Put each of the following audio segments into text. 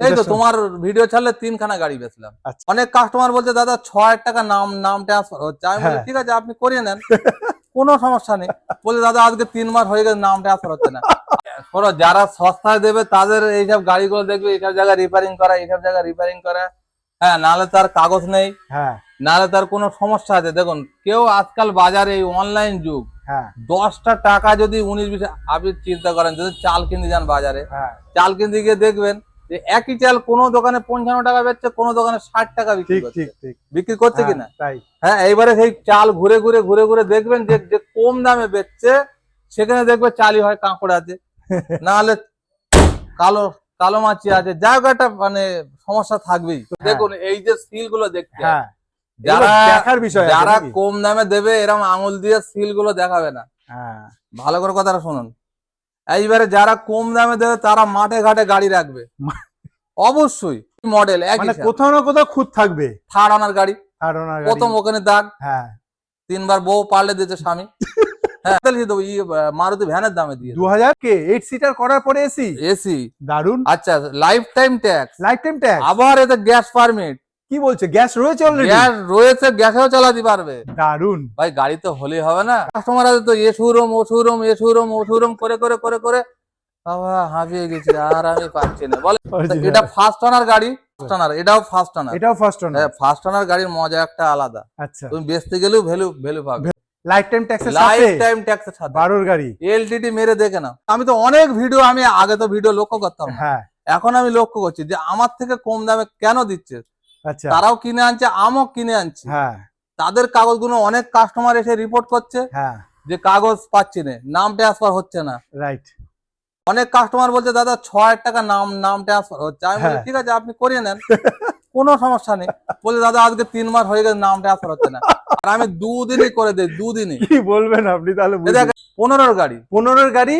এই তো তোমার ভিডিও ছাড়লে তিনখানা গাড়ি বেচলাম। আচ্ছা। অনেক কাস্টমার বলছে দাদা ছ হাজার টাকা নাম নাম ট্রান্সফার হচ্ছে। আমি বলি হ্যাঁ। ঠিক আছে আপনি করিয়ে নেন। কোনো সমস্যা নেই। বলে দাদা আজকে তিন মাস হয়ে গেছে নাম ট্রান্সফার হচ্ছে না। শোনো যারা সস্তায় দেবে তাদের এইসব গাড়িগুলো দেখবে এইসব জায়গায় রিপেয়ারিং করা এইসব জায়গায় রিপেয়ারিং করা। হ্যাঁ নাহলে তার কাগজ নেই। হ্যাঁ। নাহলে তার কোনো সমস্যা আছে। দেখুন কেউ আজকাল বাজারে এই অনলাইন যুগ হ্যাঁ। দশটা টাকা যদি উনিশ বিশ আপনি চিন্তা করেন যদি চাল কিনতে যান বাজারে চাল কিনতে গিয়ে দেখবেন যে একই চাল কোন দোকানে পঞ্চান্ন টাকা বেচছে কোন দোকানে ষাট টাকা বিক্রি ঠিক ঠিক বিক্রি করছে হ্যাঁ, কিনা? তাই। হ্যাঁ এইবারে সেই চাল ঘুরে ঘুরে ঘুরে ঘুরে দেখবেন যে যে কম দামে বেচছে সেখানে দেখবে চালই হয় কাঁকড় আছে। নাহলে কালো কালো মাছি আছে যা হোক একটা মানে সমস্যা থাকবেই। হ্যাঁ। দেখুন এই যে সিলগুলো দেখতে হ্যাঁ। যারা দেখার বিষয় যারা কম দামে দেবে এরকম আঙুল দিয়ে সিলগুলো দেখাবে না। হ্যাঁ। ভালো করে কথাটা শুনুন। এইবারে যারা কম দামে দেবে তারা মাঠে ঘাটে গাড়ি রাখবে। অবশ্যই মডেল মানে কোথাও না কোথাও খুঁত থাকবে। থার্ড অনার গাড়ি। প্রথম ওখানে দাগ। হ্যাঁ। তিনবার বউ পাল্টে দিয়েছে স্বামী। হ্যাঁ দেবো ই আহ, মারুতি ভ্যানের দামে দিয়ে দু হাজার কে? এইট সিটার করার পরে এসি এসি দারুণ আচ্ছা life time tax life time tax আবার এতে গ্যাস পারমিট কি বলছে? গ্যাস রয়েছে অলরেডি গ্যাস রয়েছে গ্যাসেও চালাতে পারবে। দারুণ ভাই গাড়ি তো হলেই হবে না। কাস্টমার আছে তো এ শোরুম ও শোরুম এ শোরুম ও শোরুম করে করে করে করে। বাবা হাঁপিয়ে গেছি আর আমি পাচ্ছি না। বলে এটা ফার্স্ট অনার গাড়ি ফার্স্ট অনার এটাও ফার্স্ট অনার এটাও ফার্স্ট ওনার হ্যাঁ ফার্স্ট অনার গাড়ির মজা একটা আলাদা। আচ্ছা। তুমি বেচতে গেলেও ভ্যালু ভ্যালু পাবে। লাইফ টাইম ট্যাক্সের সাথে? লাইফ টাইম ট্যাক্সের সাথে। বারোর গাড়ি? এলটিডি মেরে দেখে না আমি তো অনেক ভিডিও আমি আগে তো ভিডিও লক্ষ্য করতাম হ্যাঁ। এখন আমি লক্ষ্য করছি যে আমার থেকে কম দামে কেন দিচ্ছে? তারাও কিনে আনছে আমও কিনে আনছে। হ্যাঁ। তাদের কাগজগুলো অনেক কাস্টমার এসে রিপোর্ট করছে হ্যাঁ। যে কাগজ পাচ্ছি না নাম ট্রান্সফার হচ্ছে না। রাইট অনেক কাস্টমার বলছে দাদা ছ হাজার টাকা নাম নাম ট্রান্সফার হচ্ছে। আমি বলি হ্যাঁ। ঠিক আছে আপনি করিয়ে নেন। কোনো সমস্যা নেই। বলে দাদা আজকে তিন মাস হয়ে গেছে নাম ট্রান্সফার হচ্ছে না। আর আমি দুদিনই করে দিই দুদিনই। কি বলবেন আপনি তাহলে পনেরোর গাড়ি। পনেরোর গাড়ি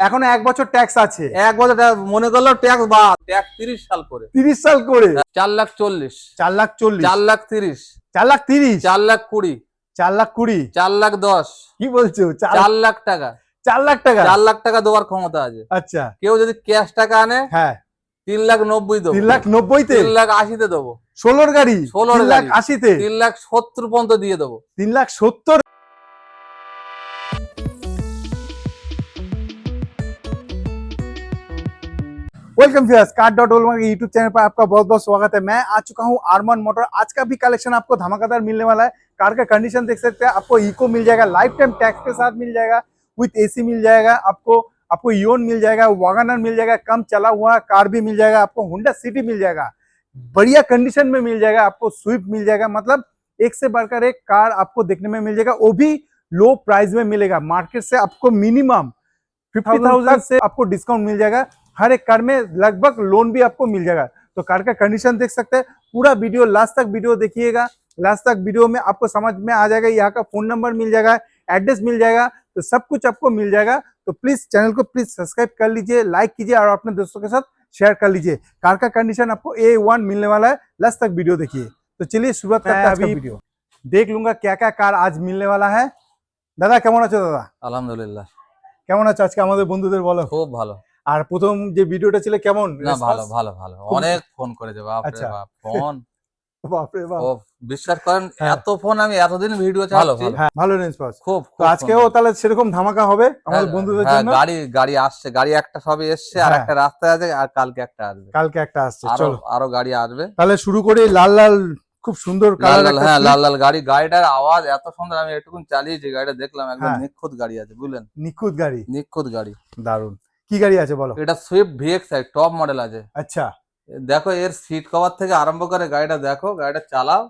এখনও এক বছর ট্যাক্স আছে এক বছর মনে করল ট্যাক্স বা ট্যাক্স তিরিশ সাল করে তিরিশ সাল করে চার লাখ চল্লিশ চার লাখ চল্লিশ চার লাখ তিরিশ চার লাখ তিরিশ চার লাখ কুড়ি চার লাখ কুড়ি চার লাখ দশ কি বলছো চার লাখ টাকা চার লাখ টাকা চার লাখ টাকা দেওয়ার ক্ষমতা আছে আচ্ছা কেউ যদি ক্যাশ টাকা আনে হ্যাঁ তিন লাখ নব্বই দেবো তিন লাখ নব্বইতে তিন লাখ আশিতে দেবো ষোলোর গাড়ি 16 তিন লাখ আশিতে তিন লাখ সত্তর পর্যন্ত দিয়ে দেবো তিন লাখ সত্তর वेलकम व्यूअर्स कार डॉट ओलमा के यूट्यूब चैनल पर आपका बहुत बहुत स्वागत है मैं आ चुका हूँ आरमान मोटर आज का भी कलेक्शन आपको धमाकेदार मिलने वाला है कार का कंडीशन देख सकते हैं आपको इको मिल जाएगा लाइफ टाइम टैक्स के साथ मिल जाएगा विथ एसी मिल जाएगा आपको आपको ईओन मिल जाएगा वागनर मिल जाएगा कम चला हुआ कार भी मिल जाएगा आपको हुडा सिटी मिल जाएगा बढ़िया कंडीशन में मिल जाएगा आपको स्विफ्ट मिल जाएगा मतलब एक से बढ़कर एक कार आपको देखने में मिल जाएगा वो भी लो प्राइस में मिलेगा मार्केट से आपको मिनिमम फिफ्टी थाउज़ेंड से आपको डिस्काउंट मिल जाएगा हर एक कार में लगभग लोन भी आपको मिल जाएगा तो कार का कंडीशन देख सकते हैं पूरा वीडियो लास्ट तक वीडियो देखिएगा लास्ट तक वीडियो में आपको समझ में आ जाएगा यहाँ का फोन नंबर मिल जाएगा एड्रेस मिल जाएगा तो सब कुछ आपको मिल जाएगा तो प्लीज चैनल को प्लीज सब्सक्राइब कर लीजिए लाइक कीजिए और अपने दोस्तों के साथ शेयर कर लीजिए कार का कंडीशन आपको ए वन मिलने वाला है लास्ट तक वीडियो देखिए तो चलिए शुरुआत करते हैं अभी वीडियो देख लूंगा क्या क्या कार आज मिलने वाला है দাদা কেমন আছো দাদা আলহামদুলিল্লাহ কেমন আছো আজকে আমাদের বন্ধুদের বলো খুব ভালো আর প্রথম যে ভিডিওটা ছিল কেমন? না ভালো ভালো ভালো। অনেক ফোন করেছে বাপ রে আচ্ছা। বাপ। ফোন? বাপরে বাপ। বিশ্বাস করেন হ্যাঁ। এত ফোন আমি এতদিন ভিডিও চালাচ্ছি। হ্যাঁ ভালো রেসপন্স খুব তো আজকেও তাহলে সেরকম ধামাকা হবে আমাদের বন্ধুদের হ্যাঁ, জন্য? গাড়ি গাড়ি আসছে গাড়ি একটা সবে এসছে আর হ্যাঁ। একটা রাস্তায় আছে আর কালকে একটা আসবে। কালকে একটা আসছে চলো। আরও গাড়ি আসবে। তাহলে শুরু করি লাল লাল খুব সুন্দর লাল কালার লাল হ্যাঁ লাল লাল গাড়ি গাড়িটার আওয়াজ এত সুন্দর আমি একটুকুন চালিয়েছি গাড়িটা দেখলাম একদম হ্যাঁ। নিখুঁত গাড়ি আছে বুঝলেন? নিখুঁত গাড়ি। নিখুঁত গাড়ি। দারুণ কি গাড়ি আছে বলো? এটা Swift VX I top model আছে। আচ্ছা। দেখো এর সিট কভার থেকে আরম্ভ করে গাড়িটা দেখো গাড়িটা চালাও।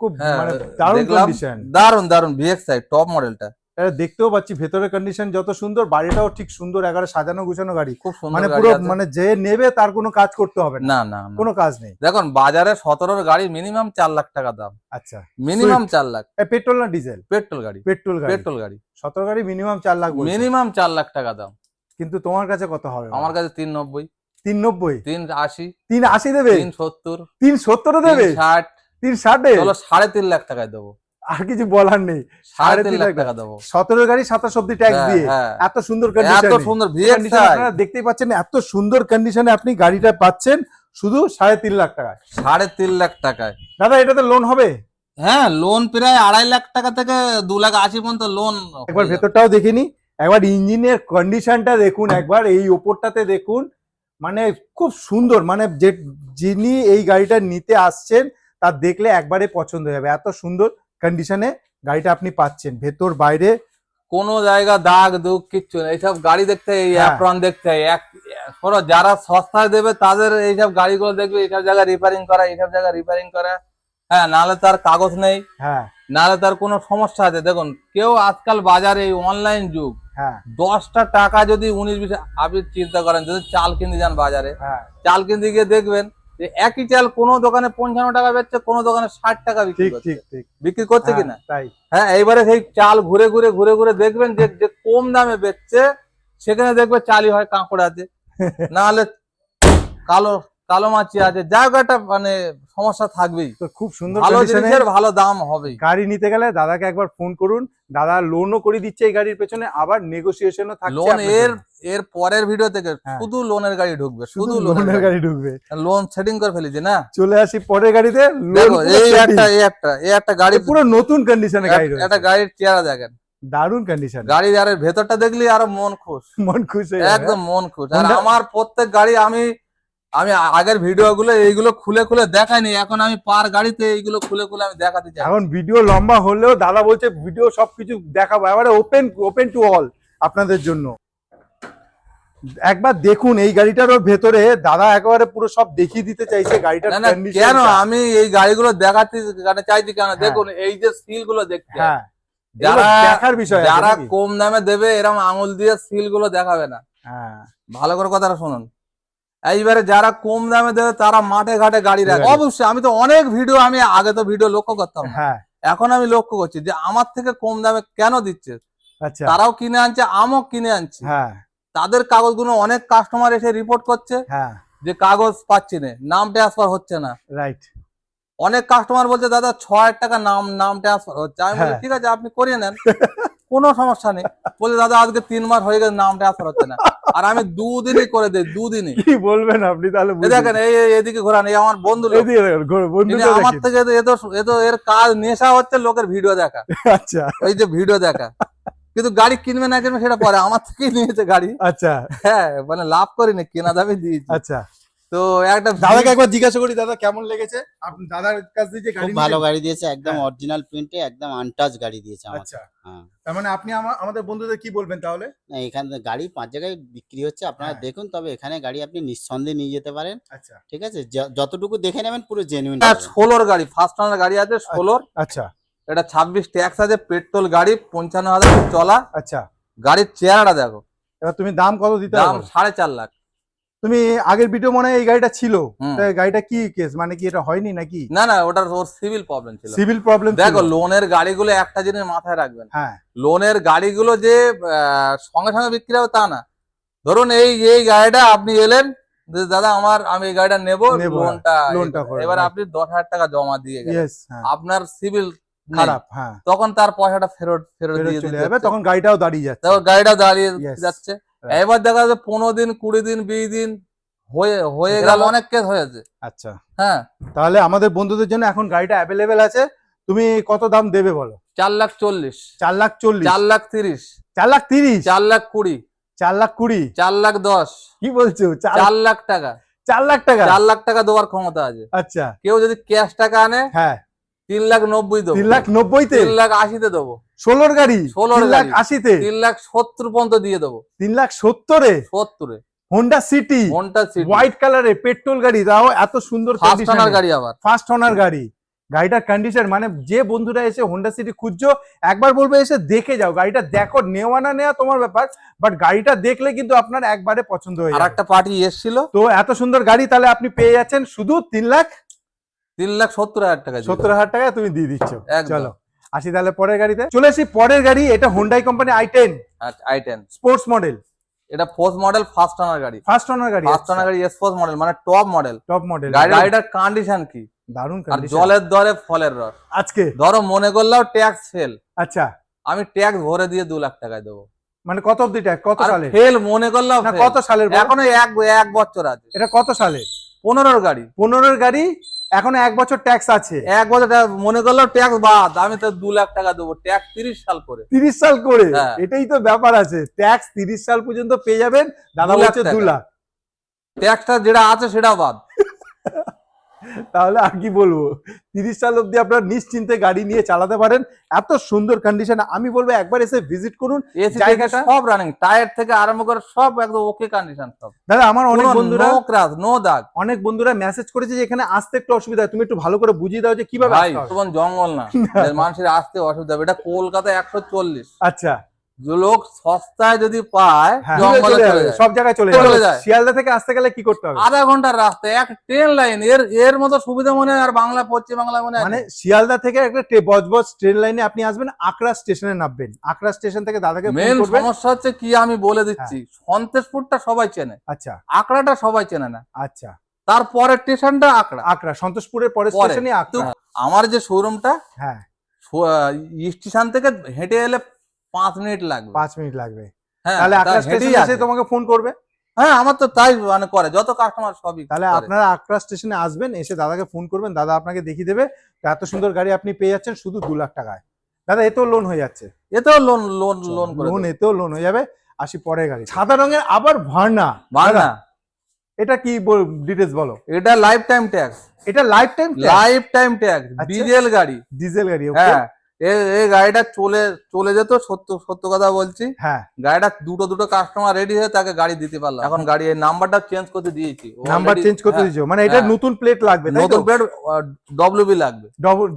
খুব হ্যাঁ, মানে দেখলাম। কন্ডিশন দারুণ দারুণ ভিএক্স আই টপ মডেলটা এটা দেখতেও পাচ্ছি ভেতরের কন্ডিশন যত সুন্দর বাড়িটাও ঠিক সুন্দর এগারো সাজানো গুছানো গাড়ি। খুব সুন্দর মানে পুরো মানে যে নেবে তার কোনো কাজ করতে হবে না। না না না। কোনো কাজ নেই। দেখুন বাজারে সতেরোর গাড়ি মিনিমাম চার লাখ টাকা দাম। আচ্ছা। মিনিমাম চার লাখ। পেট্রোল না ডিজেল পেট্রোল গাড়ি। পেট্রোল গাড়ি। পেট্রোল গাড়ি। সতেরো গাড়ি মিনিমাম চার লাখ মিনিমাম চার লাখ টাকা দাম। কিন্তু তোমার কাছে কত হবে আমার কাছে তিন নব্বই তিন নব্বই তিন আশি তিন আশি দেবে? তিন সত্তর তিন সত্তরে দেবে? ষাট তিন ষাটে চলো সাড়ে তিন লাখ টাকায় দেবো। আর কিছু বলার নেই। সাড়ে তিন লাখ টাকা দেবো। সতেরো গাড়ি সাতাশ অব্দি ট্যাক্স দিয়ে। হ্যাঁ। এত সুন্দর এত সুন্দর আপনারা দেখতেই পাচ্ছেন এত সুন্দর কন্ডিশনে আপনি গাড়িটা পাচ্ছেন শুধু সাড়ে তিন লাখ টাকায়। সাড়ে তিন লাখ টাকায়। দাদা এটাতে লোন হবে? হ্যাঁ লোন প্রায় আড়াই লাখ টাকা থেকে দু লাখ আশি পর্যন্ত লোন একবার ভেতরটাও দেখিনি। একবার ইঞ্জিনের কন্ডিশনটা দেখুন একবার এই ওপরটাতে দেখুন। মানে খুব সুন্দর মানে যে যিনি এই গাড়িটা নিতে আসছেন তার দেখলে একবারে পছন্দ হয়ে যাবে। এত সুন্দর কন্ডিশনে গাড়িটা আপনি পাচ্ছেন ভেতর বাইরে। কোনো জায়গা দাগ দুগ কিচ্ছু নেই। এইসব গাড়ি দেখতে। অ্যাপ্রন দেখতে এক শোনো যারা সস্তায় দেবে তাদের এইসব গাড়িগুলো দেখবে এইসব জায়গায় রিপেয়ারিং করা এইসব জায়গায় রিপেয়ারিং করা। হ্যাঁ নাহলে তার কাগজ নেই। হ্যাঁ। নাহলে তার কোনো সমস্যা আছে। দেখুন কেউ আজকাল বাজারে এই অনলাইন যুগ দশটা টাকা যদি উনিশ বিশ আপনি চিন্তা করেন যদি চাল কিনতে যান বাজারে হ্যাঁ। চাল কিনতে গিয়ে দেখবেন যে একই চাল কোনো দোকানে পঞ্চান্ন টাকা বেচছে কোনো দোকানে ষাট টাকা বিক্রি করছে। বিক্রি করছে হ্যাঁ, কিনা? হ্যাঁ এইবারে সেই চাল ঘুরে ঘুরে ঘুরে ঘুরে দেখবেন যে যে কম দামে বেচছে সেখানে দেখবে চালই হয় কাঁকড় আছে নাহলে কালো কালো মাছি আছে জায়গাটা মানে সমস্যা থাকবেই। তো খুব সুন্দর ভালো জিনিসের ভালো দাম হবেই। গাড়ি নিতে গেলে দাদাকে একবার ফোন করুন দাদা লোনও করে দিচ্ছে এই গাড়ির পেছনে আবার নেগোসিয়েশনও থাকছে লোন এর এর পরের ভিডিও থেকে হ্যাঁ। শুধু লোনের গাড়ি ঢুকবে শুধু লোনের গাড়ি। গাড়ি ঢুকবে। লোন সেটিং করে ফেলেছি না? চলে আসি পরের গাড়িতে এই একটা এই একটা এই একটা গাড়ি পুরো নতুন কন্ডিশনে গাড়ি একটা গাড়ির চেহারা দেখেন। দারুণ কন্ডিশন গাড়ির আর ভেতরটা দেখলি আরও মন খুশ। মন খুশ একদম মন খুশ। আর আমার প্রত্যেক গাড়ি আমি আমি আগের ভিডিও গুলো এইগুলো খুলে খুলে দেখাইনি এখন আমি পার গাড়িতে এইগুলো খুলে খুলে আমি দেখাতে চাই। এখন ভিডিও লম্বা হলেও দাদা বলছে ভিডিও সবকিছু দেখাবো এবারে ওপেন ওপেন টু অল আপনাদের জন্য। একবার দেখুন এই গাড়িটারও ভেতরে দাদা একেবারে পুরো সব দেখিয়ে দিতে চাইছে গাড়িটার কেন? আমি এই গাড়িগুলো দেখাতে চাইছি কেন? হ্যাঁ। দেখুন এই যে সিলগুলো দেখতে। হ্যাঁ। যারা দেখার বিষয় যারা কম দামে দেবে এরকম আঙুল দিয়ে সিলগুলো দেখাবে না। হ্যাঁ। ভালো করে কথাটা শুনুন। এইবারে যারা কম দামে দেবে তারা মাঠে ঘাটে গাড়ি রাখে অবশ্যই আমি তো অনেক ভিডিও আমি আগে তো ভিডিও লক্ষ্য করতাম। হ্যাঁ। এখন আমি লক্ষ্য করছি যে আমার থেকে কম দামে কেন দিচ্ছে? আচ্ছা। তারাও কিনে আনছে আমও কিনে আনছে। হ্যাঁ। তাদের কাগজগুলো অনেক কাস্টমার এসে রিপোর্ট করছে হ্যাঁ। যে কাগজ পাচ্ছি না নাম ট্রান্সফার হচ্ছে না। রাইট অনেক কাস্টমার বলছে দাদা ছ হাজার টাকা নাম নাম ট্রান্সফার হচ্ছে। আমি। ঠিক আছে আপনি করিয়ে নেন। কোনো সমস্যা নেই। বলে দাদা আজকে তিন মাস হয়ে গেছে নামটা ট্রান্সফার হচ্ছে না। আর আমি দুদিনই করে দিই দুদিনই। কি বলবেন আপনি তাহলে দেখেন এই এদিকে ঘোরান এই আমার বন্ধু আমার থেকে এ তো এর কাজ নেশা হচ্ছে লোকের ভিডিও দেখা। আচ্ছা। এই যে ভিডিও দেখা। কিন্তু গাড়ি কিনবে না কিনবে সেটা পরে। আমার থেকেই নিয়েছে গাড়ি। আচ্ছা। হ্যাঁ মানে লাভ করিনি কেনা দামে দিয়েছি। আচ্ছা। তো একটা দাদাকে একবার জিজ্ঞাসা করি দাদা কেমন লেগেছে? আপনি দাদার কাছ থেকে যে খুব গাড়ি ভালো গাড়ি দিয়েছে একদম হ্যাঁ। অরিজিনাল প্রিন্টে একদম আনটাচ গাড়ি দিয়েছে আমাকে আচ্ছা। হ্যাঁ। তার মানে আপনি আমার- আমাদের বন্ধুদের কি বলবেন তাহলে? না, এখানে গাড়ি পাঁচ জায়গায় বিক্রি হচ্ছে আপনারা হ্যাঁ। দেখুন তবে এখানে গাড়ি আপনি নিঃসন্দেহে নিয়ে যেতে পারেন। আচ্ছা। ঠিক আছে? যতটুকু দেখে নেবেন পুরো জেনুইন ষোলোর গাড়ি ফার্স্ট ওনার গাড়ি আছে ষোলোর। আচ্ছা। এটা ছাব্বিশ ট্যাক্স আছে পেট্রোল গাড়ি পঞ্চান্ন হাজার চলা। আচ্ছা। গাড়ির চেহারাটা দেখো। এবার তুমি দাম কত দিতে দাম সাড়ে চার লাখ। তুমি আগের ভিডিও মনে হয় এই গাড়িটা ছিল। গাড়িটা কি কেস মানে কি এটা হয়নি নাকি? না না ওটার ওর সিভিল প্রবলেম ছিল। সিভিল প্রবলেম দেখো লোনের গাড়িগুলো একটা জিনিস মাথায় রাখবেন। হ্যাঁ। লোনের গাড়িগুলো যে সঙ্গে সঙ্গে বিক্রি হবে তা না। ধরুন এই এই গাড়িটা আপনি এলেন যে দাদা আমার আমি এই গাড়িটা নেব লোনটা লোনটা এবার আপনি দশ হাজার টাকা জমা দিয়ে গেলেন। হ্যাঁ। আপনার সিভিল খারাপ হ্যাঁ। তখন তার পয়সাটা ফেরত ফেরত দিয়ে দিতে যাবে তখন গাড়িটাও দাঁড়িয়ে যাচ্ছে। তারপর গাড়িটা দাঁড়িয়ে যাচ্ছে. এবার দেখা যাচ্ছে পনেরো দিন কুড়ি দিন বিশ দিন হয়ে হয়ে গেল অনেক কেস হয়েছে আচ্ছা হ্যাঁ তাহলে আমাদের বন্ধুদের জন্য এখন গাড়িটা অ্যাভেলেবেল আছে তুমি কত দাম দেবে বলো চার লাখ চল্লিশ চার লাখ চল্লিশ চার লাখ তিরিশ চার লাখ তিরিশ চার লাখ কুড়ি চার লাখ কুড়ি চার লাখ দশ কি বলছো চার লাখ টাকা চার লাখ টাকা চার লাখ টাকা দেওয়ার ক্ষমতা আছে আচ্ছা কেউ যদি ক্যাশ টাকা আনে হ্যাঁ তিন লাখ নব্বই দেবো। তিন লাখ নব্বইতে? তিন লাখ আশিতে দেবো। ষোলোর গাড়ি? ষোলোর লাখ আশিতে? তিন লাখ সত্তর পর্যন্ত দিয়ে দেবো। তিন লাখ সত্তরে? সত্তরে। হোন্ডা সিটি ঘণ্টা সিট হোয়াইট কালারে পেট্রোল গাড়ি তাও এত সুন্দর ফার্স্ট ওনার গাড়ি আবার। ফার্স্ট ওনার গাড়ি। গাড়িটার কন্ডিশন মানে যে বন্ধুরা এসে হোন্ডা সিটি খুঁজছো একবার বলবে এসে দেখে যাও। গাড়িটা দেখো নেওয়া না নেওয়া তোমার ব্যাপার বাট গাড়িটা দেখলে কিন্তু আপনার একবারে পছন্দ হয়ে আর একটা পার্টি এসছিল। তো এত সুন্দর গাড়ি তাহলে আপনি পেয়ে যাচ্ছেন শুধু তিন লাখ তিন লাখ সত্তর হাজার টাকা সত্তর হাজার টাকা তুমি দিয়ে দিচ্ছ। চলো আসি তাহলে পরের গাড়িতে। চলে আসি পরের গাড়ি এটা Hyundai company I ten I ten sports model এটা ফোর্থ মডেল ফার্স্ট ওনার গাড়ি। ফার্স্ট ওনার গাড়ি ফার্স্ট ওনার গাড়ি এক্সপোজ মডেল মানে টপ মডেল টপ মডেল গাড়িটার কন্ডিশন কি? দারুণ আর জলের দরে ফলের রস। আজকে? ধরো মনে করলাম ট্যাক্স ফেল আচ্ছা। আমি ট্যাক্স ভরে দিয়ে দু লাখ টাকায় দেবো। মানে কত অব্দি ট্যাগ কত সালে? ফেল মনে করলাম কত সালের এখনও এক এক বছর আছে। এটা কত সালে? পনেরোর গাড়ি। পনেরোর গাড়ি এখনও এক বছর ট্যাক্স আছে। এক বছর মনে করল ট্যাক্স বাদ আমি তো দু লাখ টাকা দেবো। ট্যাক্স তিরিশ সাল করে। তিরিশ সাল করে? হ্যাঁ। এটাই তো ব্যাপার আছে। ট্যাক্স তিরিশ সাল পর্যন্ত পেয়ে যাবেন। দাদা বলছে দু লাখ। ট্যাক্সটা যেটা আছে সেটা বাদ। তাহলে আর কি বলব? তিরিশ সাল অব্দি আপনার নিশ্চিন্তে গাড়ি নিয়ে চালাতে পারেন। এত সুন্দর কন্ডিশন আমি বলব একবার এসে ভিজিট করুন। সব রানিং টায়ার থেকে আরম্ভ করে সব একদম ওকে কন্ডিশন সব। দাদা আমার অনেক বন্ধুরা নো ক্রাস নো দাগ। অনেক বন্ধুরা মেসেজ করেছে যে এখানে আসতে একটু অসুবিধা হয়। তুমি একটু ভালো করে বুঝিয়ে দাও যে কীভাবে। তখন জঙ্গল না। মানুষের আসতে অসুবিধা হবে। এটা কলকাতা একশো চল্লিশ। আচ্ছা। লোক সস্তায় যদি পায় হ্যাঁ, সব জায়গায় চলে যায়। শিয়ালদা থেকে আসতে গেলে কি করতে হবে? আধা ঘণ্টার রাস্তা এক ট্রেন লাইন এর এর মতো সুবিধা মনে হয় আর বাংলা পশ্চিম বাংলা মনে হয় মানে শিয়ালদা থেকে একটা বজবজ ট্রেন লাইনে আপনি আসবেন আকরা স্টেশনে নামবেন। আকরা স্টেশন থেকে দাদাকে মেন সমস্যা হচ্ছে কি আমি বলে দিচ্ছি সন্তেশপুরটা সবাই চেনে। আচ্ছা। আকড়াটা সবাই চেনে না। আচ্ছা। তারপরের স্টেশনটা আকড়া আকরা সন্তোষপুরের পরের পরে। স্টেশনই আকরা আমার যে শোরুমটা হ্যাঁ। স্টেশন থেকে হেঁটে এলে পাঁচ মিনিট লাগবে। পাঁচ মিনিট লাগবে। হ্যাঁ তাহলে তা স্টেশনে এসে তোমাকে ফোন করবে? হ্যাঁ আমার তো তাই মানে করে যত কাস্টমার সবই তাহলে আপনারা আকরা স্টেশনে আসবেন এসে দাদাকে ফোন করবেন দাদা আপনাকে দেখিয়ে দেবে এত সুন্দর গাড়ি আপনি পেয়ে যাচ্ছেন শুধু দু লাখ টাকায়। দাদা এতেও লোন হয়ে যাচ্ছে। এতেও লোন লোন লোন লোন এতেও লোন হয়ে যাবে। আসি পরের গাড়ি। সাদা রঙের আবার ভার্না। দাদা, এটা কি ডিটেলস বলো? এটা লাইফ টাইম ট্যাক্স এটা life time life time tax. Diesel গাড়ি। ডিজেল গাড়ি হ্যাঁ। এই গাড়িটা চলে চলে যেত সত্য সত্য কথা বলছি। হ্যাঁ। গাড়িটা দুটো দুটো কাস্টমার রেডি হয়ে তাকে গাড়ি দিতে পারলাম। এখন গাড়ি এই নাম্বারটা চেঞ্জ করতে দিয়েছি। নাম্বার চেঞ্জ করতে হ্যাঁ, দিয়েছ মানে এটা হ্যাঁ। নতুন প্লেট লাগবে নতুন প্লেট ডব্লিউবি লাগবে।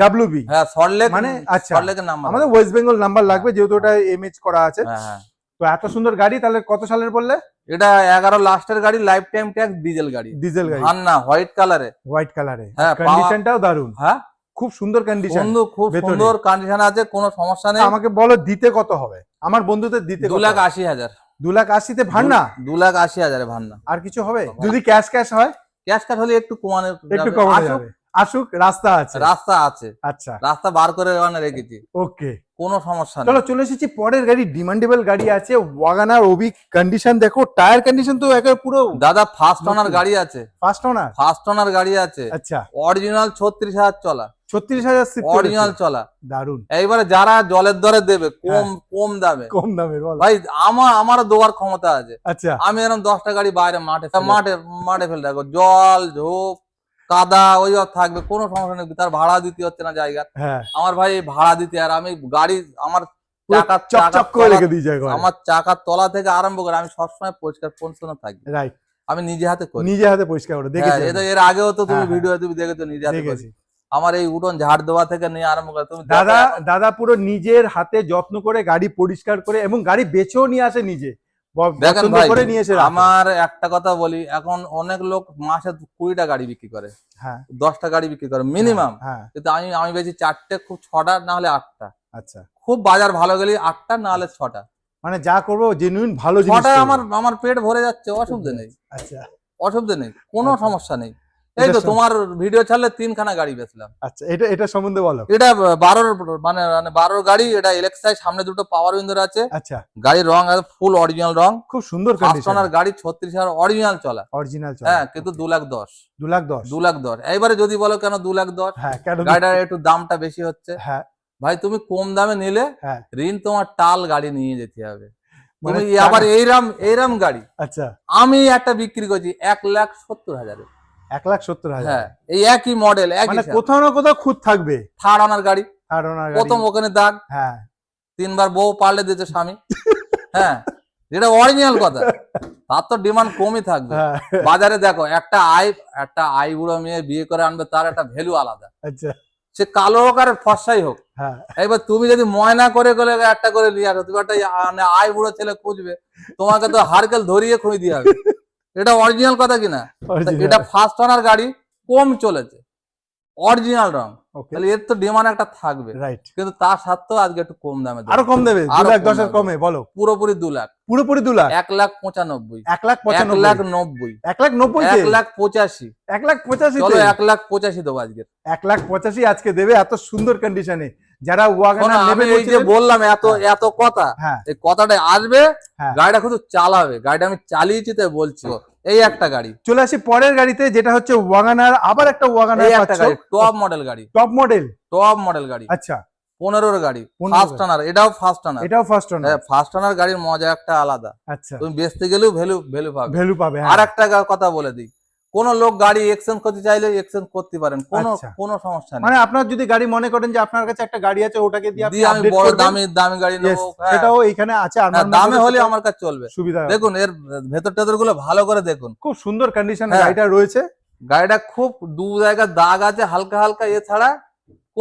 ডাব্লিউ বি হ্যাঁ সল্টলেক মানে আচ্ছা। সল্টলেকের নাম্বার আমাদের ওয়েস্ট বেঙ্গল নাম্বার লাগবে যেহেতু ওটা এমএচ করা আছে। হ্যাঁ হ্যাঁ। তো এত সুন্দর গাড়ি তাহলে কত সালের বললে? এটা এগারো লাস্টের গাড়ি লাইফ টাইম ট্যাক্স ডিজেল গাড়ি। ডিজেল গাড়ি। না হোয়াইট কালারে হোয়াইট কালারে হ্যাঁ, কন্ডিশনটাও দারুণ হ্যাঁ। খুব সুন্দর কন্ডিশন খুব। সুন্দর কন্ডিশন আছে কোনো সমস্যা নেই। আমাকে বলো দিতে কত হবে? আমার বন্ধুদের দিতে দু লাখ আশি হাজার। দু লাখ আশিতে ভান্না? দু লাখ আশি হাজারে ভান্না। আর কিছু হবে? যদি ক্যাশ ক্যাশ হয়? ক্যাশ ক্যাশ হলে একটু কমানো একটু। কমানো যাবে। আসুক রাস্তা আছে। রাস্তা আছে। আচ্ছা। রাস্তা বার করে ওখানে রেখেছি ওকে। কোনো সমস্যা নেই। চলো চলে এসেছি পরের গাড়ি ডিমান্ডেবল গাড়ি আছে ওয়াগানার ওবি কন্ডিশন দেখো টায়ার কন্ডিশন তো একেবারে পুরো দাদা ফার্স্ট ওনার গাড়ি আছে। ফার্স্ট ওনার ফার্স্ট ওনার গাড়ি আছে। আচ্ছা। অরিজিনাল ছত্রিশ হাজার চলা। ছত্রিশ হাজার অরিজিনাল চলা। দারুণ এইবারে যারা জলের দরে দেবে কম কম দামে। কম বল। ভাই আমার আমারও দেওয়ার ক্ষমতা আছে। আচ্ছা। আমি এরকম দশটা গাড়ি বাইরে মাঠে মাঠে মাঠে ফেলে রাখব জল ঝোপ কাদা ওই থাকবে কোনো সমস্যা নেই তার ভাড়া দিতে হচ্ছে না জায়গা। হ্যাঁ। আমার ভাই ভাড়া দিতে আর আমি গাড়ি আমার আমার চাকার তলা থেকে আরম্ভ করে আমি সবসময় পরিষ্কার পরিচ্ছন্ন থাকি। রাইট আমি নিজে হাতে করি। নিজে হাতে পরিষ্কার করে হ্যাঁ, দেখেছি তো এর আগেও তো তুমি হ্যাঁ, হ্যাঁ। ভিডিও তুমি দেখেছ নিজে হাতে করি। আমার এই উঠোন ঝাড় দেওয়া থেকে নিয়ে আরম্ভ করে তুমি দাদা দাদা পুরো নিজের হাতে যত্ন করে গাড়ি পরিষ্কার করে এবং গাড়ি বেচেও নিয়ে আসে নিজে। দেখেন ভাই। আমার একটা কথা বলি এখন অনেক লোক মাসে কুড়িটা গাড়ি বিক্রি করে হ্যাঁ। দশটা গাড়ি বিক্রি করে মিনিমাম হ্যাঁ কিন্তু আমি আমি বেশি চারটে খুব ছটা না হলে আটটা। আচ্ছা। খুব বাজার ভালো গেলে আটটা না হলে ছটা। মানে যা করব জেনুইন ভালো ছটা আমার আমার পেট ভরে যাচ্ছে অসুবিধা নেই। আচ্ছা অসুবিধা নেই কোনো আচ্ছা। সমস্যা নেই। এই তো তোমার ভিডিও ছাড়লে তিনখানা গাড়ি বেচলাম। আচ্ছা এটা এটা সম্বন্ধে বলো। এটা বারোর মানে মানে বারোর গাড়ি এটা এলেক্সাই সামনে দুটো পাওয়ার উইন্ডোর আছে। আচ্ছা। গাড়ির রং ফুল অরিজিনাল রং। খুব সুন্দর ফার্স্ট গাড়ি ছত্রিশ হাজার অরিজিনাল চলা। অরিজিনাল হ্যাঁ কিন্তু দু লাখ দশ। দু লাখ দশ। দু লাখ দশ। এইবারে যদি বলো কেন দু লাখ দশ? হ্যাঁ কেন গাড়িটার একটু দামটা বেশি হচ্ছে। হ্যাঁ। ভাই তুমি কম দামে নিলে হ্যাঁ। ঋণ তোমার টাল গাড়ি নিয়ে যেতে হবে। মানে তুমি আবার এইরাম এইরাম গাড়ি। আচ্ছা। আমি একটা বিক্রি করছি এক লাখ সত্তর হাজারে এক লাখ সত্তর হাজার। হ্যাঁ এই একই মডেল একই মানে কোথাও না কোথাও খুদ থাকবে। থার্ড ওনার গাড়ি। ওনার গাড়ি- প্রথম ওখানে দাগ। হ্যাঁ। তিনবার বউ পাল্টে দিয়েছে স্বামী। হ্যাঁ যেটা অরিজিনাল কথা। তার তো ডিমান্ড কমই থাকবে। হ্যাঁ। বাজারে দেখো একটা আই একটা আই বুড়ো মেয়ে বিয়ে করে আনবে তার একটা ভ্যালু আলাদা। আচ্ছা। সে কালো হোক আর ফর্সাই হোক। হ্যাঁ। এবার তুমি যদি ময়না করে করে একটা করে নিয়ে আসো তুমি একটা মানে আই বুড়ো ছেলে খুঁজবে তোমাকে তো হারকেল ধরিয়ে খুঁজে দিয়ে হবে। এটা অরিজিনাল কথা কিনা? এটা ফার্স্ট ওনার গাড়ি কম চলেছে। অরিজিনাল রং। তাহলে এর তো ডিমান্ড একটা থাকবে। রাইট কিন্তু তার সত্ত্বেও আজকে একটু কম দামে আরও কম দেবে। দু লাখ দশের কমে বলো। পুরোপুরি দু লাখ। পুরোপুরি দু লাখ। এক লাখ পঁচানব্বই। এক লাখ পঁচানব্বই। লাখ নব্বই। এক লাখ নব্বই এক লাখ পঁচাশি। এক লাখ পঁচাশি এক লাখ পঁচাশি দেবো আজকে এক লাখ পঁচাশি আজকে দেবে এত সুন্দর কন্ডিশনে যারা ওয়াগানার নেবে এই যে বললাম এত এত কথা হ্যাঁ। এই কথাটা আসবে হ্যাঁ। গাড়িটা শুধু চালাবে গাড়িটা আমি চালিয়েছি তাই বলছি। এই একটা গাড়ি। চলে আসি পরের গাড়িতে যেটা হচ্ছে ওয়াগানার আবার একটা ওয়াগানার একটা গাড়ি টপ মডেল গাড়ি। Top model? টপ মডেল গাড়ি। আচ্ছা। পনেরোর গাড়ি 15 ফার্স্ট টানার এটাও ফার্স্ট টানার এটাও ফার্স্ট হ্যাঁ ফার্স্ট টানার গাড়ির মজা একটা আলাদা। আচ্ছা। তুমি বেচতে গেলেও ভ্যালু ভ্যালু পাবে। ভ্যালু পাবে হ্যাঁ। আর একটা কথা বলে দিই। কোন লোক গাড়ি এক্সচেঞ্জ করতে চাইলে এক্সচেঞ্জ করতে পারেন। কোনো আচ্ছা। কোনো সমস্যা নেই। মানে আপনার যদি গাড়ি মনে করেন যে আপনার কাছে একটা গাড়ি আছে ওটাকে দিয়ে আপনি আমি বড় দামি দামি গাড়ি নেব। হ্যাঁ, সেটাও এখানে আছে হ্যাঁ, দামে হলে আমার কাছে চলবে। সুবিধা দেখুন এর ভেতর টেতরগুলো ভালো করে দেখুন। খুব সুন্দর কন্ডিশন হ্যাঁ। গাড়িটা রয়েছে। গাড়িটা খুব দু জায়গা দাগ আছে হালকা হালকা এছাড়া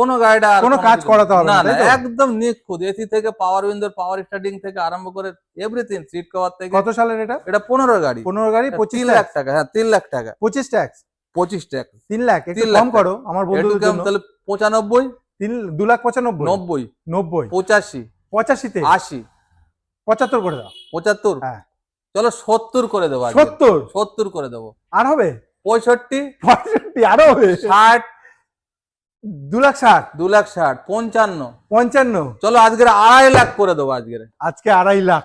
কোনো গাড়িটা কোনো কাজ করাতে হবে না একদম নিখুঁত। এসি থেকে পাওয়ার উইন্ডোর পাওয়ার স্টার্টিং থেকে আরম্ভ করে এভরিথিং সিট কভার থেকে। কত সালের এটা? এটা পনেরো গাড়ি। পনেরো গাড়ি পঁচিশ লাখ টাকা হ্যাঁ তিন লাখ টাকা। পঁচিশ ট্যাক্স পঁচিশ টাকা তিন লাখ? একটু তিন কম করো আমার জন্য। তাহলে পঁচানব্বই? তিন দু লাখ পঁচানব্বই? নব্বই। নব্বই? পঁচাশি। পঁচাশিতে আশি। পঁচাত্তর করে দাও। পঁচাত্তর? হ্যাঁ। চলো সত্তর করে দেবো। সত্তর? সত্তর করে দেবো। আর হবে? পঁয়ষট্টি? পঁয়ষট্টি আরও হবে? ষাট? দু লাখ ষাট। দু লাখ ষাট পঞ্চান্ন। পঞ্চান্ন। চলো আজকের আড়াই লাখ করে দেবো আজকের। আজকে আড়াই লাখ।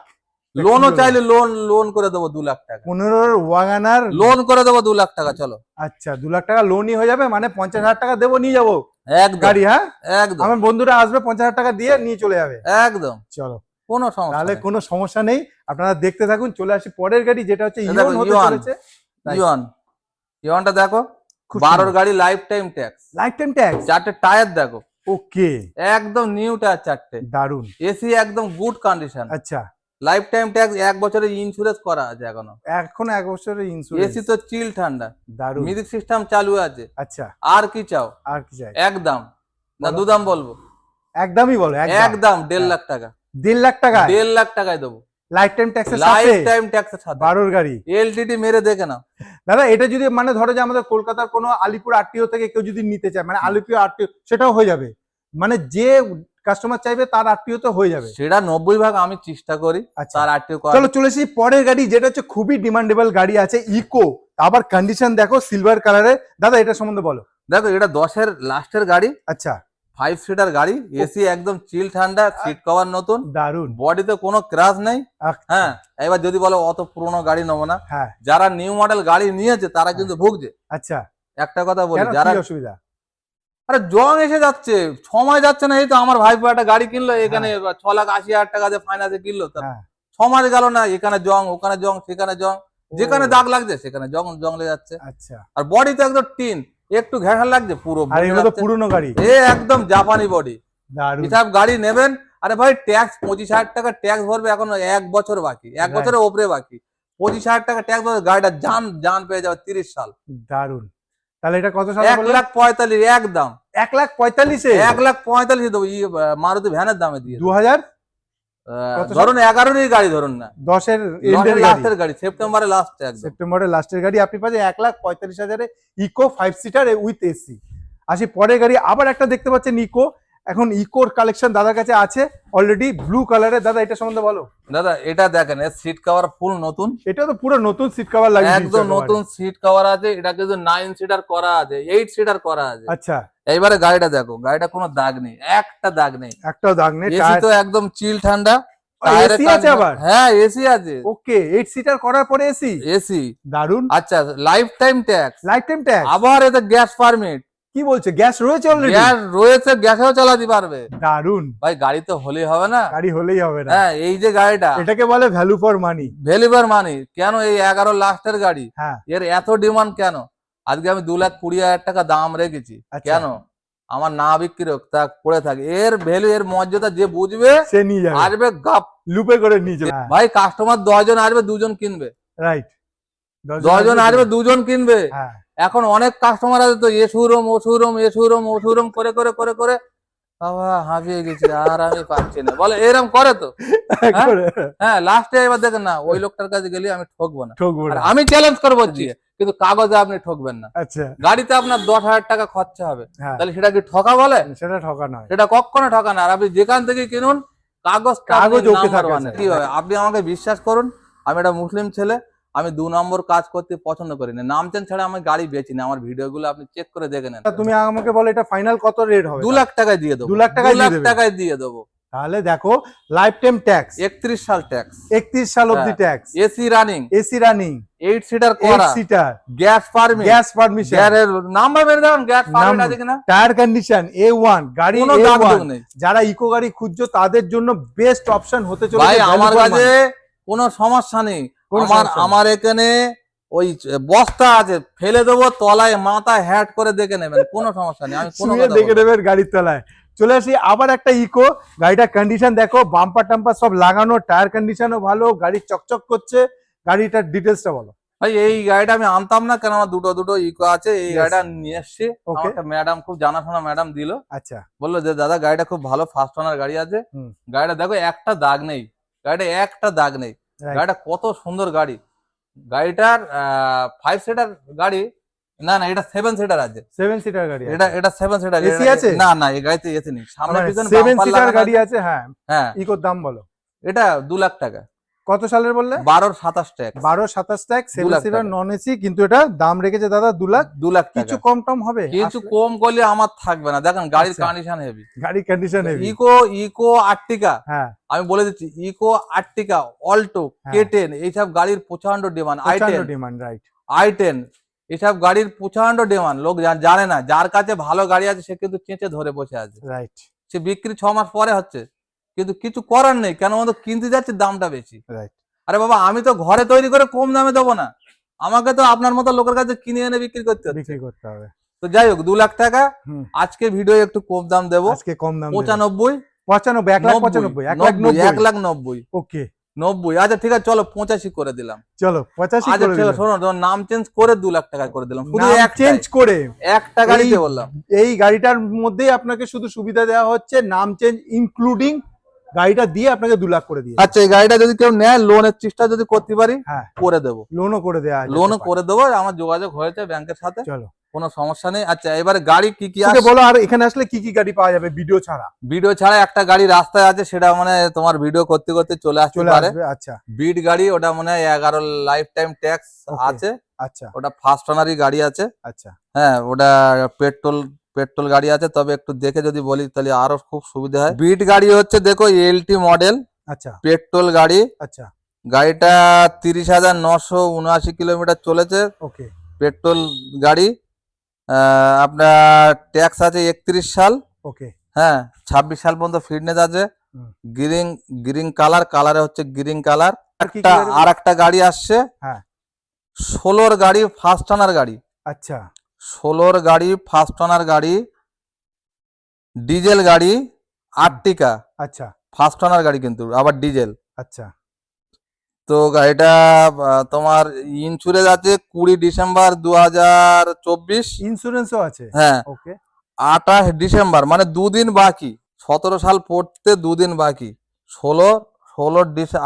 লোনও চাইলে লোন লোন করে দেবো দু লাখ টাকা। পনেরোর ওয়াগানার লোন করে দেবো দু লাখ টাকা চলো। আচ্ছা দু লাখ টাকা লোনই হয়ে যাবে মানে পঞ্চাশ হাজার টাকা দেবো নিয়ে যাব। এক গাড়ি হ্যাঁ? একদম। আমার বন্ধুরা আসবে পঞ্চাশ হাজার টাকা দিয়ে নিয়ে চলে যাবে। একদম। চলো। কোনো সমস্যা তাহলে কোনো সমস্যা নেই। আপনারা দেখতে থাকুন চলে আসি পরের গাড়ি যেটা হচ্ছে ইয়ন হতে চলেছে। ইয়ন। ইয়নটা দেখো। বারোর গাড়ি life time tax life time tax চারটে টায়ার দেখো। ওকে একদম নিউ টায়ার চারটে। দারুণ এসি একদম গুড কন্ডিশন আচ্ছা। লাইফ টাইম ট্যাক্স এক বছরের ইন্স্যুরেন্স করা আছে এখনও। এখন এক বছরের ইন্স্যুরেন্স এসি তো চিল ঠান্ডা। দারুণ মিউজিক সিস্টেম চালু আছে। আচ্ছা। আর কি চাও? আর কি চাই? একদম। না। দুদাম বলব। একদমই বলো একদম। একদম দেড় লাখ টাকা। দেড় লাখ টাকা দেড় লাখ টাকায় দেবো। লাইফ টাইম ট্যাক্সের লাইফ সাথে টাইম ট্যাক্সের সাথে বারোর গাড়ি এলটিডি মেরে দেখে নাও। দাদা এটা যদি মানে ধরো যে আমাদের কলকাতার কোনো আলিপুর আরটিও থেকে কেউ যদি নিতে চায় মানে আলিপুর আরটিও সেটাও হয়ে যাবে। মানে যে কাস্টমার চাইবে তার আরটিও তো হয়ে যাবে। সেটা নব্বই ভাগ আমি চেষ্টা করি আচ্ছা। তার আটটিও চলো চলে এসেছি পরের গাড়ি যেটা হচ্ছে খুবই ডিমান্ডেবল গাড়ি আছে ইকো আবার কন্ডিশন দেখো সিলভার কালারে দাদা এটা সম্বন্ধে বলো। দেখো এটা দশের লাস্টের গাড়ি। আচ্ছা। ফাইভ সিটার গাড়ি এসি একদম চিল ঠান্ডা সিট কভার নতুন দারুণ বডিতে কোনো ক্রাশ নেই। হ্যাঁ এবার যদি বলো অত পুরনো গাড়ি নেব না। হ্যাঁ। যারা নিউ মডেল গাড়ি নিয়েছে তারা কিন্তু ভুগছে। আচ্ছা। একটা কথা বলি যারা অসুবিধা? আরে জং এসে যাচ্ছে সময় যাচ্ছে না এই তো আমার ভাইপো একটা গাড়ি কিনলো এখানে ছ লাখ আশি হাজার টাকা দিয়ে ফাইন্যান্সে কিনলো তার হ্যাঁ। গেল না এখানে জং ওখানে জং সেখানে জং যেখানে দাগ লাগছে সেখানে জং জং লেগে যাচ্ছে। আচ্ছা। আর বডি তো একদম টিন একটু ঘেঁষা লাগছে পুরো আর এগুলো তো পুরনো গাড়ি। এ একদম জাপানি বডি হিসাব গাড়ি নেবেন আরে ভাই ট্যাক্স পঁচিশ হাজার টাকা ট্যাক্স ভরবে এখন এক বছর বাকি। এক বছরের ওপরে বাকি। পঁচিশ হাজার টাকা ট্যাক্স ভরবে গাড়িটা জান জান পেয়ে যাবে তিরিশ সাল। দারুণ তাহলে এটা কত সালে এক লাখ পঁয়তাল্লিশ একদম এক লাখ পঁয়তাল্লিশে? এক লাখ পঁয়তাল্লিশ দেবো মারুতি ভ্যানের দামে দিয়ে দু হাজার? ধরুন এগারোরই গাড়ি ধরুন না। দশের লাস্টের গাড়ি সেপ্টেম্বরে লাস্ট সেপ্টেম্বরের লাস্টের গাড়ি আপনি পাচ্ছেন এক লাখ পঁয়তাল্লিশ হাজারে Eeco five seater with AC আসি পরের গাড়ি আবার একটা দেখতে পাচ্ছেন ইকো। এখন ইকোর কালেকশন দাদার কাছে আছে অলরেডি ব্লু কালারের দাদা এটা সম্বন্ধে বলো। দাদা এটা দেখেন সিট কভার ফুল নতুন। এটা তো পুরো নতুন সিট কভার দিয়েছে একদম নতুন সিট কভার আছে এটা কিন্তু নাইন সিটার করা আছে এইট সিটার করা আছে। আচ্ছা। এইবারে গাড়িটা দেখো গাড়িটা কোনো দাগ নেই একটা দাগ নেই। একটা দাগ নেই এসি তো একদম চিল ঠান্ডা এসি আছে আবার? হ্যাঁ এসি আছে। ওকে এইট সিটার করার পরে এসি? এসি। দারুণ আচ্ছা life time tax life time tax আবার এতে গ্যাস পারমিট কি বলছে? গ্যাস রয়েছে অলরেডি গ্যাস রয়েছে গ্যাসেও চালাতে পারবে। দারুণ ভাই গাড়ি তো হলেই হবে না। গাড়ি হলেই হবে না। হ্যাঁ এই যে গাড়িটা। এটাকে বলে ভ্যালু ফর মানি ভ্যালিবার মানি কেন এই এগারো লাস্টের গাড়ি? হ্যাঁ। এর এত ডিমান্ড কেন? আজকে আমি দু লাখ কুড়ি হাজার টাকা দাম রেখেছি। আচ্ছা। কেন? আমার না বিক্রি হোক তা পড়ে থাকে। এর ভ্যালু এর মর্যাদা যে বুঝবে সে নিয়ে যাবে। আসবে গাপ। লুপে করে নিয়ে যাবে। ভাই কাস্টমার দশজন আসবে দুজন কিনবে। রাইট দশজন আসবে দুজন। কিনবে। হ্যাঁ। এখন অনেক কাস্টমার আছে তো এ শুরম ও শুরম এ শুরম ও শুরম করে করে করে করে। বাবা হাঁপিয়ে গেছি আর আমি পাচ্ছি না। বলে এরকম করে তো। হ্যাঁ লাস্টে এবার দেখেন না ওই লোকটার কাছে গেলে আমি ঠকবো না। ঠকবো না। আমি চ্যালেঞ্জ করব কিন্তু কাগজে আপনি ঠকবেন না। আচ্ছা। গাড়িতে আপনার দশ হাজার টাকা খরচা হবে। হ্যাঁ। তাহলে সেটা কি ঠকা বলে? সেটা ঠকা নয়। সেটা কখনো ঠকা না। আর আপনি যেখান থেকে কিনুন কাগজ কাগজ কি হবে আপনি আমাকে বিশ্বাস করুন আমি একটা মুসলিম ছেলে আমি দু নম্বর কাজ করতে পছন্দ করি না নামতেন ছাড়া আমি গাড়ি বেচি না আমার ভিডিও গুলো আপনি চেক করে দেখে নেন। তুমি আমাকে বলো এটা ফাইনাল কত রেট হবে? দু লাখ টাকায় দিয়ে দেবো। দু লাখ টাকায় লাখ টাকায় দিয়ে দেবো। তাহলে দেখো লাইফ টাইম ট্যাক্স একত্রিশ সাল ট্যাক্স একত্রিশ সাল অব্দি। Tax AC running AC running eight seater করা। Seater gas permit gas permission গ্যারের number মেরে গ্যাস পারমিট আছে কিনা? টায়ার কন্ডিশন এ ওয়ান গাড়ি কোনো A1 দাগ নেই। যারা ইকো গাড়ি খুঁজছো তাদের জন্য বেস্ট অপশন হতে চলেছে ভাই আমার কাছে কোনো সমস্যা নেই। আমার আমার এখানে ওই বস্তা আছে ফেলে দেবো তলায় মাথায় হ্যাট করে দেখে নেবেন কোনো সমস্যা নেই আমি কোনো দেখে। নেবেন গাড়ির তলায়। চলে আসি আবার একটা ইকো গাড়িটা কন্ডিশন দেখো বাম্পার টাম্পার সব লাগানো টায়ার কন্ডিশনও ভালো গাড়ি চকচক করছে গাড়িটার ডিটেলসটা বলো। ভাই এই গাড়িটা আমি আনতাম না কেন আমার দুটো দুটো ইকো আছে এই গাড়িটা নিয়ে এসছি। ম্যাডাম খুব জানাশোনা ম্যাডাম দিল। আচ্ছা। বলল যে দাদা গাড়িটা খুব ভালো ফার্স্ট ওনার গাড়ি আছে। গাড়িটা দেখো একটা দাগ নেই। গাড়িটা একটা দাগ নেই. গাড়িটা কত সুন্দর গাড়ি। গাড়িটার ফাইভ সিটার গাড়ি না না এটা সেভেন সিটার আছে। সেভেন সিটার গাড়ি এটা এটা সেভেন সিটার এসি আছে? না না এই গাড়িতে এসি নেই। সামনে পিছনে সেভেন সিটার গাড়ি আছে। আছে হ্যাঁ। হ্যাঁ। ইকোর দাম বলো। এটা দু লাখ টাকা। কত সালের বললে? বারোর সাতাশ ট্যাক্স বারো সাতাশ ট্যাক সেভেন নন এসি কিন্তু এটা দাম রেখেছে দাদা দু লাখ। দু লাখ কিছু কম টম হবে? কিছু কম করলে আমার থাকবে না। দেখেন গাড়ির। কন্ডিশন হেভি গাড়ি condition heavy Eeco Eeco Ertiga হ্যাঁ। আমি বলে দিচ্ছি Eeco Ertiga Alto. K ten এইসব গাড়ির প্রচণ্ড demand I ten demand right I ten এইসব গাড়ির প্রচণ্ড ডিমান্ড লোক জানে না যার কাছে ভালো গাড়ি আছে সে কিন্তু চেঁচে ধরে বসে আছে। রাইট সে বিক্রি ছ মাস পরে হচ্ছে। কিন্তু কিছু করার নেই। কেন বলতো? কিনতে যাচ্ছে দামটা বেশি। আরে বাবা আমি তো ঘরে তৈরি করে কম দামে দেবো না। আমাকে তো আপনার মতো লোকের কাছে কিনে এনে বিক্রি করতে বিক্রি করতে হবে। তো যাই হোক দু লাখ টাকা। আজকে ভিডিও একটু কম দাম দেবো। আজকে কম দাম পঁচানব্বই। পঁচানব্বই এক লাখ পঁচানব্বই এক লাখ নব্বই, এক ওকে নব্বই। আচ্ছা ঠিক আছে চলো পঁচাশি করে দিলাম। চলো পঁচাশি আচ্ছা ঠিক আছে শোনো তোমার নাম চেঞ্জ করে দু লাখ টাকা করে দিলাম। শুধু একটাই, চেঞ্জ করে। একটা গাড়িতে বললাম। এই গাড়িটার মধ্যেই আপনাকে শুধু সুবিধা দেওয়া হচ্ছে নাম চেঞ্জ ইনক্লুডিং গাড়িটা দিয়ে আপনাকে দু লাখ করে দিয়ে আচ্ছা এই গাড়িটা যদি কেউ নেয় লোনের চেষ্টা যদি করতে পারি হ্যাঁ। করে দেবো। লোনও করে দেওয়া লোনও। করে দেবো আমার যোগাযোগ হয়েছে ব্যাংকের সাথে। চলো। কোনো সমস্যা নেই। আচ্ছা এবারে গাড়ি কি কি আছে বলো আর এখানে আসলে কি কি গাড়ি পাওয়া যাবে? ভিডিও ছাড়া। ভিডিও ছাড়া একটা গাড়ি রাস্তায় আছে সেটা মানে তোমার ভিডিও করতে করতে চলে আসতে পারে। আচ্ছা। বিট গাড়ি ওটা মনে হয় এগারো লাইফ টাইম ট্যাক্স আছে। আচ্ছা। ওটা ফার্স্ট ওনারই গাড়ি আছে। আচ্ছা। হ্যাঁ ওটা পেট্রোল পেট্রোল গাড়ি আছে তবে একটু দেখে যদি বলি তাহলে আরও খুব সুবিধা হয়। বিট গাড়ি হচ্ছে দেখো এলটি মডেল। আচ্ছা। পেট্রোল গাড়ি। আচ্ছা। গাড়িটা তিরিশ হাজার নশো উনআশি কিলোমিটার চলেছে। ওকে। পেট্রোল গাড়ি আপনার ট্যাক্স আছে একত্রিশ সাল। ওকে। হ্যাঁ ছাব্বিশ সাল পর্যন্ত ফিটনেস আছে। গ্রিন গ্রিন কালার কালারে হচ্ছে গ্রিন কালার। আর একটা গাড়ি? আর একটা গাড়ি আসছে। হ্যাঁ। ষোলোর গাড়ি ফার্স্ট ওনার গাড়ি। আচ্ছা। ষোলোর গাড়ি ফার্স্ট ওনার গাড়ি ডিজেল গাড়ি আর্টিকা আচ্ছা। ফার্স্ট ওনার গাড়ি কিন্তু আবার ডিজেল আচ্ছা। তো গাড়িটা তোমার ইন্স্যুরেন্স আছে কুড়ি ডিসেম্বর দু হাজার চব্বিশ। ইন্স্যুরেন্সও আছে? হ্যাঁ। ওকে আঠাশ ডিসেম্বর মানে দুদিন বাকি। সতেরো সাল পড়তে দুদিন বাকি। ষোলো ষোলো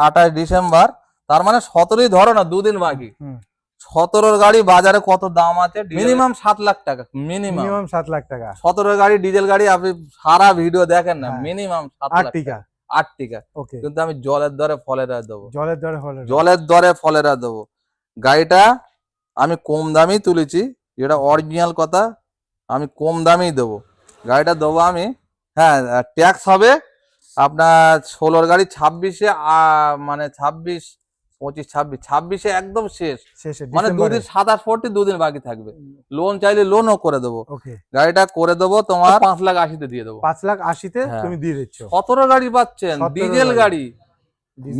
আঠাশ ডিসেম্বর তার মানে সতেরোই ধরো না দুদিন বাকি। হুম। সতেরোর গাড়ি বাজারে কত দাম আছে? মিনিমাম সাত লাখ টাকা মিনিমাম সাত লাখ টাকা। সতেরো গাড়ি ডিজেল গাড়ি আপনি সারা ভিডিও দেখেন না। হ্যাঁ। মিনিমাম সাত আর লাখ টিকা। আট টিকা। ওকে। কিন্তু আমি জলের দরে ফলেরা দেবো। জলের দরে হলে জলের দরে ফলেরা দেবো। গাড়িটা আমি কম দামেই তুলেছি। এটা অরিজিনাল কথা আমি কম দামেই দেবো। গাড়িটা দেবো আমি হ্যাঁ ট্যাক্স হবে। আপনার ষোলোর গাড়ি ছাব্বিশে মানে ছাব্বিশ পঁচিশ ছাব্বিশ ছাব্বিশে একদম শেষ। মানে দুদিন সাতাশ ফোরটি দুদিন বাকি থাকবে। লোন চাইলে লোনও করে দেবো। গাড়িটা করে দেবো তোমার পাঁচ লাখ আশিতে দিয়ে দেবো। পাঁচ লাখ আশিতে হ্যাঁ। তুমি দিয়ে দিচ্ছ। সতেরো গাড়ি পাচ্ছেন ডিজেল গাড়ি।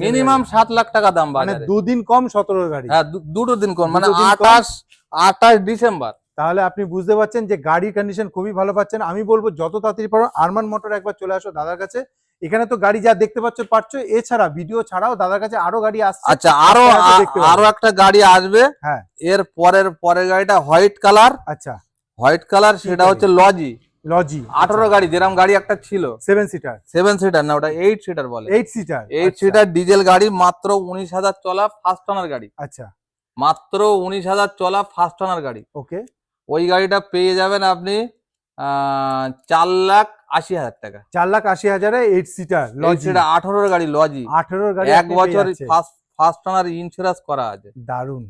মিনিমাম সাত লাখ টাকা দাম মানে দুদিন কম সতেরো গাড়ি। হ্যাঁ দুটো দিন কোন মানে কম। আঠাশ আঠাশ ডিসেম্বর। তাহলে আপনি বুঝতে পারছেন যে গাড়ির কন্ডিশন খুবই ভালো পাচ্ছেন। আমি বলব যত তাড়াতাড়ি পারো আরমান মোটর একবার চলে আসো দাদার কাছে। এখানে তো গাড়ি যা দেখতে পাচ্ছ পাচ্ছ এছাড়া ভিডিও ছাড়াও দাদার কাছে আরও গাড়ি আসছে। আচ্ছা আরও। আরও একটা গাড়ি আসবে। হ্যাঁ। এর পরের পরের গাড়িটা হোয়াইট কালার। আচ্ছা। হোয়াইট কালার সেটা হচ্ছে লজি। লজি। আঠারো গাড়ি যেরকম গাড়ি একটা ছিল। সেভেন সিটার সেভেন সিটার না ওটা এইট সিটার বলে। Eight seater eight seater diesel গাড়ি মাত্র উনিশ হাজার চলা ফার্স্ট ওনার গাড়ি। আচ্ছা। মাত্র উনিশ হাজার চলা ফার্স্ট ওনার গাড়ি। ওকে ওই গাড়িটা পেয়ে যাবেন আপনি আহ, চার লাখ আশি হাজার টাকা। চার লাখ আশি হাজারে এইট সিটার লজি সিটার আঠারোর গাড়ি লজি আঠেরোর গাড়ি এক বছর ফার্স্ট ফার্স্ট ওনার ইন্স্যুরেন্স করা আছে। দারুণ।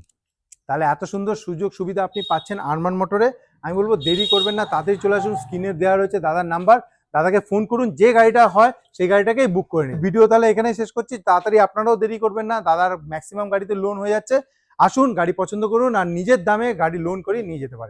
তাহলে এত সুন্দর সুযোগ সুবিধা আপনি পাচ্ছেন আরমান মোটরে। আমি বলব দেরি করবেন না তাড়াতাড়ি চলে আসুন স্ক্রিনে দেওয়া রয়েছে দাদার নাম্বার দাদাকে ফোন করুন যে গাড়িটা হয় সেই গাড়িটাকেই বুক করে নিন। ভিডিও তাহলে এখানে শেষ করছি তাড়াতাড়ি আপনারাও দেরি করবেন না দাদার ম্যাক্সিমাম গাড়িতে লোন হয়ে যাচ্ছে। আসুন গাড়ি পছন্দ করুন আর নিজের দামে গাড়ি লোন করে নিয়ে যেতে পারেন।